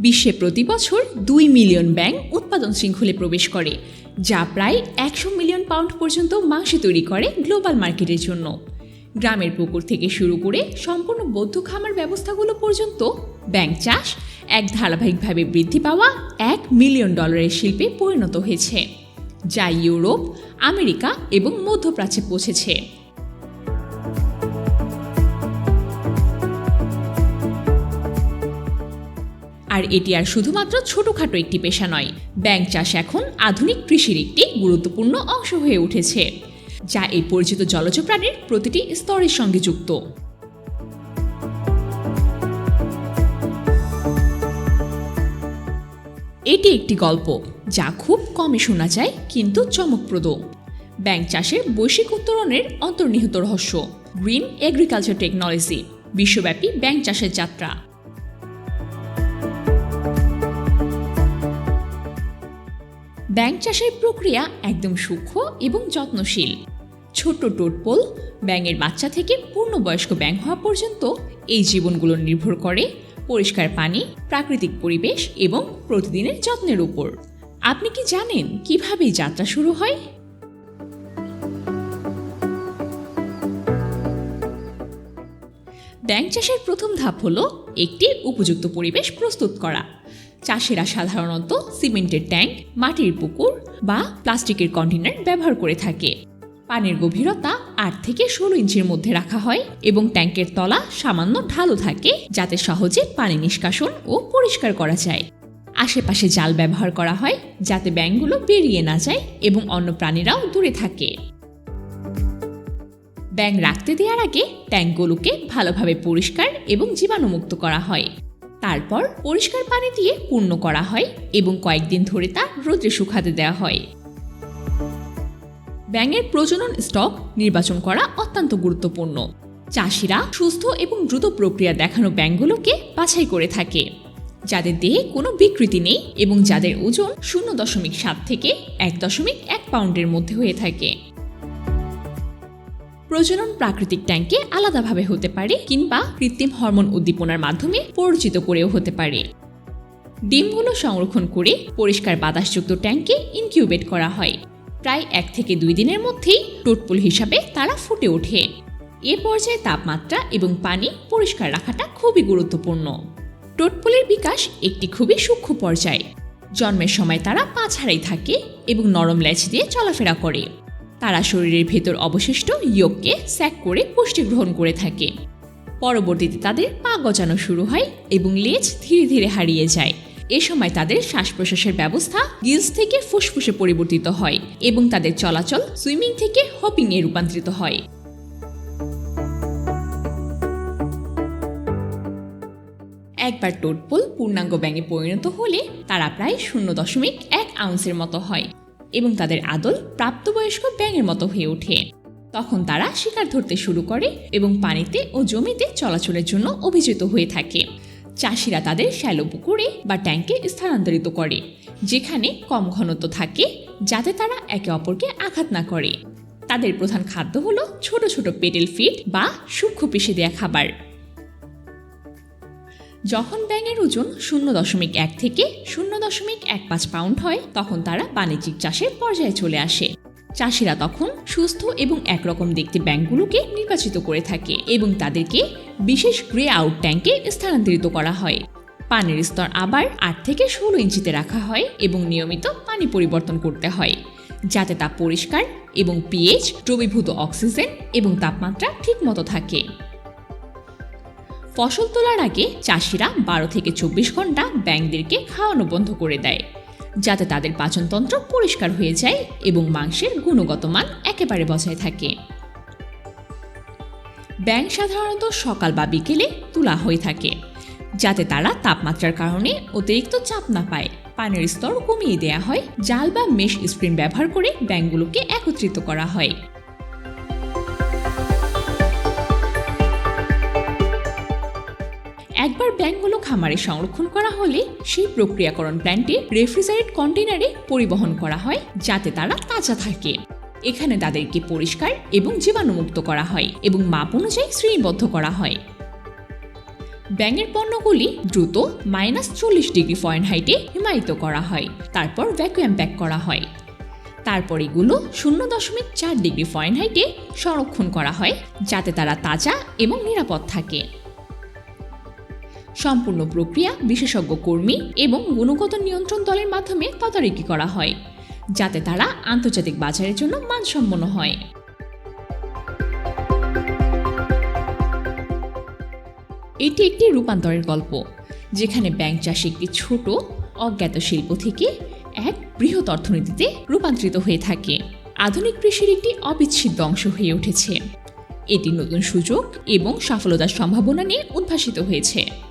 বিশ্বে প্রতি বছর দুই মিলিয়ন ব্যাঙ উৎপাদন শৃঙ্খলে প্রবেশ করে, যা প্রায় একশো মিলিয়ন পাউন্ড পর্যন্ত মাংস তৈরি করে গ্লোবাল মার্কেটের জন্য। গ্রামের পুকুর থেকে শুরু করে সম্পূর্ণ বৌদ্ধ খামার ব্যবস্থাগুলো পর্যন্ত ব্যাংক চাষ এক ধারাবাহিকভাবে বৃদ্ধি পাওয়া এক মিলিয়ন ডলারের শিল্পে পরিণত হয়েছে, যা ইউরোপ, আমেরিকা এবং মধ্যপ্রাচ্যে পৌঁছেছে। আর এটি আর শুধুমাত্র ছোটখাটো একটি পেশা নয় ব্যাংক চাষ এখন আধুনিক কৃষির একটি গুরুত্বপূর্ণ অংশ হয়ে উঠেছে, যা এই পরিচিত জলজ প্রাণীর প্রতিটি স্তরের সঙ্গে যুক্ত। এটি একটি গল্প, যা খুব কমে শোনা যায়, কিন্তু চমকপ্রদ। ব্যাংক চাষের বৈশ্বিক উত্তরণের অন্তর্নিহিত রহস্য, গ্রিন এগ্রিকালচার টেকনোলজি, বিশ্বব্যাপী ব্যাংক চাষের যাত্রা। ব্যাংক চাষের প্রক্রিয়া একদম সূক্ষ্ম এবং যত্নশীল। ছোট্ট টোটপোল, ব্যাঙের বাচ্চা থেকে পূর্ণবয়স্ক ব্যাঙ হওয়া পর্যন্ত এই জীবনগুলো নির্ভর করে পরিষ্কার পানি, প্রাকৃতিক পরিবেশ এবং প্রতিদিনের যত্নের উপর। আপনি কি জানেন কীভাবে যাত্রা শুরু হয়? ব্যাংক চাষের প্রথম ধাপ হলো একটি উপযুক্ত পরিবেশ প্রস্তুত করা। চাষিরা সাধারণত সিমেন্টের ট্যাঙ্ক, মাটির পুকুর বা প্লাস্টিকের কন্টেনার ব্যবহার করে থাকে। পানির গভীরতা আট থেকে ষোলো ইঞ্চির মধ্যে রাখা হয় এবং ট্যাঙ্কের তলা সামান্য ঢালু থাকে যাতে সহজে পানি নিষ্কাশন ও পরিষ্কার করা যায়। আশেপাশে জাল ব্যবহার করা হয় যাতে ব্যাঙগুলো বেরিয়ে না যায় এবং অন্য প্রাণীরাও দূরে থাকে। ব্যাঙ রাখতে দেওয়ার আগে ট্যাঙ্কগুলোকে ভালোভাবে পরিষ্কার এবং জীবাণুমুক্ত করা হয়। তারপর পরিষ্কার পানি দিয়ে পূর্ণ করা হয় এবং কয়েকদিন ধরে তা রোদ্রে শুকাতে দেওয়া হয়। ব্যাঙের প্রজনন স্টক নির্বাচন করা অত্যন্ত গুরুত্বপূর্ণ। চাষিরা সুস্থ এবং দ্রুত প্রক্রিয়া দেখানো ব্যাঙগুলোকে বাছাই করে থাকে। যাদের দেহে কোনো বিকৃতি নেই এবং যাদের ওজন শূন্য দশমিক সাত থেকে এক দশমিক এক পাউন্ডের মধ্যে হয়ে থাকে। প্রজনন প্রাকৃতিক ট্যাঙ্কে আলাদাভাবে হতে পারে কিংবা কৃত্রিম হরমোন উদ্দীপনার মাধ্যমে পরিচিত করেও হতে পারে। ডিমগুলো সংরক্ষণ করে পরিষ্কার বাতাসযুক্ত ট্যাঙ্কে ইনকিউবেট করা হয়। প্রায় এক থেকে দুই দিনের মধ্যেই টোটপুল হিসাবে তারা ফুটে ওঠে। এ পর্যায়ে তাপমাত্রা এবং পানি পরিষ্কার রাখাটা খুবই গুরুত্বপূর্ণ। টোটপুলের বিকাশ একটি খুবই সূক্ষ্ম পর্যায়। জন্মের সময় তারা পা ছাড়াই থাকে এবং নরম ল্যাচ দিয়ে চলাফেরা করে। তারা শরীরের ভেতর অবশিষ্ট ইয়োগকে স্যাক করে পুষ্টি গ্রহণ করে থাকে। পরবর্তীতে তাদের পা গজানো শুরু হয় এবং লেজ ধীরে ধীরে হারিয়ে যায়। এ সময় তাদের শ্বাস প্রশ্বাসের ব্যবস্থা গিলস থেকে ফুসফুসে পরিবর্তিত হয় এবং তাদের চলাচল সুইমিং থেকে হপিংয়ে রূপান্তরিত হয়। একবার টোটপোল পূর্ণাঙ্গ ব্যাঙে পরিণত হলে তারা প্রায় শূন্য দশমিক এক আউন্সের মতো হয়। এবং তাদের আদল প্রাপ্তবয়স্ক ব্যাঙের মতো হয়ে ওঠে। তখন তারা শিকার ধরতে শুরু করে এবং পানিতে ও জমিতে চলাচলের জন্য অভিজিত হয়ে থাকে। চাষিরা তাদের শ্যালো পুকুরে বা ট্যাঙ্কে স্থানান্তরিত করে, যেখানে কম ঘনত্ব থাকে, যাতে তারা একে অপরকে আঘাত না করে। তাদের প্রধান খাদ্য হলো ছোট ছোট পেটেল ফিড বা সূক্ষ্ম পিষে দেয়া খাবার। যখন ব্যাঙের ওজন শূন্য দশমিক এক থেকে শূন্য দশমিক এক পাঁচ পাউন্ড হয়, তখন তারা বাণিজ্যিক চাষের পর্যায়ে চলে আসে। চাষিরা তখন সুস্থ এবং একরকম দেখতে ব্যাংকগুলোকে নির্বাচিত করে থাকে এবং তাদেরকে বিশেষ গ্রে আউট ট্যাঙ্কে স্থানান্তরিত করা হয়। পানির স্তর আবার আট থেকে ষোলো ইঞ্চিতে রাখা হয় এবং নিয়মিত পানি পরিবর্তন করতে হয়, যাতে তা পরিষ্কার এবং পিএইচ দ্রবীভূত অক্সিজেন এবং তাপমাত্রা ঠিকমতো থাকে। ফসল তোলার আগে চাষিরা বারো থেকে চব্বিশ ঘণ্টা ব্যাংকদেরকে খাওয়ানো বন্ধ করে দেয়। যাতে তাদের পাচনতন্ত্র পরিষ্কার হয়ে যায় এবং মাংসের গুণগত মান একেবারে বজায় থাকে। ব্যাং সাধারণত সকাল বা বিকেলে তোলা হয়ে থাকে, যাতে তারা তাপমাত্রার কারণে অতিরিক্ত চাপ না পায়। পানির স্তর কমিয়ে দেওয়া হয়, জাল বা মেশ স্ক্রিন ব্যবহার করে ব্যাংকগুলোকে একত্রিত করা হয়। একবার ব্যাংকগুলো খামারে সংরক্ষণ করা হলে সেই প্রক্রিয়াকরণ প্ল্যান্টে রেফ্রিজারেট কন্টেনারে পরিবহন করা হয়, যাতে তারা তাজা থাকে। এখানে তাদেরকে পরিষ্কার এবং জীবাণুমুক্ত করা হয় এবং মাপ অনুযায়ী শ্রেণীবদ্ধ করা হয়। ব্যাঙের পণ্যগুলি দ্রুত মাইনাস চল্লিশ ডিগ্রি ফরেনহাইটে হিমায়িত করা হয়, তারপর ভ্যাকুয়াম প্যাক করা হয়। তারপর এগুলো শূন্য দশমিক চার ডিগ্রি ফরেনহাইটে সংরক্ষণ করা হয়, যাতে তারা তাজা এবং নিরাপদ থাকে। সম্পূর্ণ প্রক্রিয়া, বিশেষজ্ঞ কর্মী এবং গুণগত নিয়ন্ত্রণ দলের মাধ্যমে তদারকি করা হয়, যাতে তারা আন্তর্জাতিক বাজারের জন্য মানসম্পন্ন হয়। এটি একটি রূপান্তরের গল্প, যেখানে ব্যাংক চাষ একটি ছোট, অজ্ঞাত শিল্প থেকে এক বৃহৎ অর্থনীতিতে রূপান্তরিত হয়ে থাকে। আধুনিক কৃষির একটি অবিচ্ছেদ্য অংশ হয়ে উঠেছে। এটি নতুন সুযোগ এবং সফলতার সম্ভাবনা নিয়ে উদ্ভাসিত হয়েছে।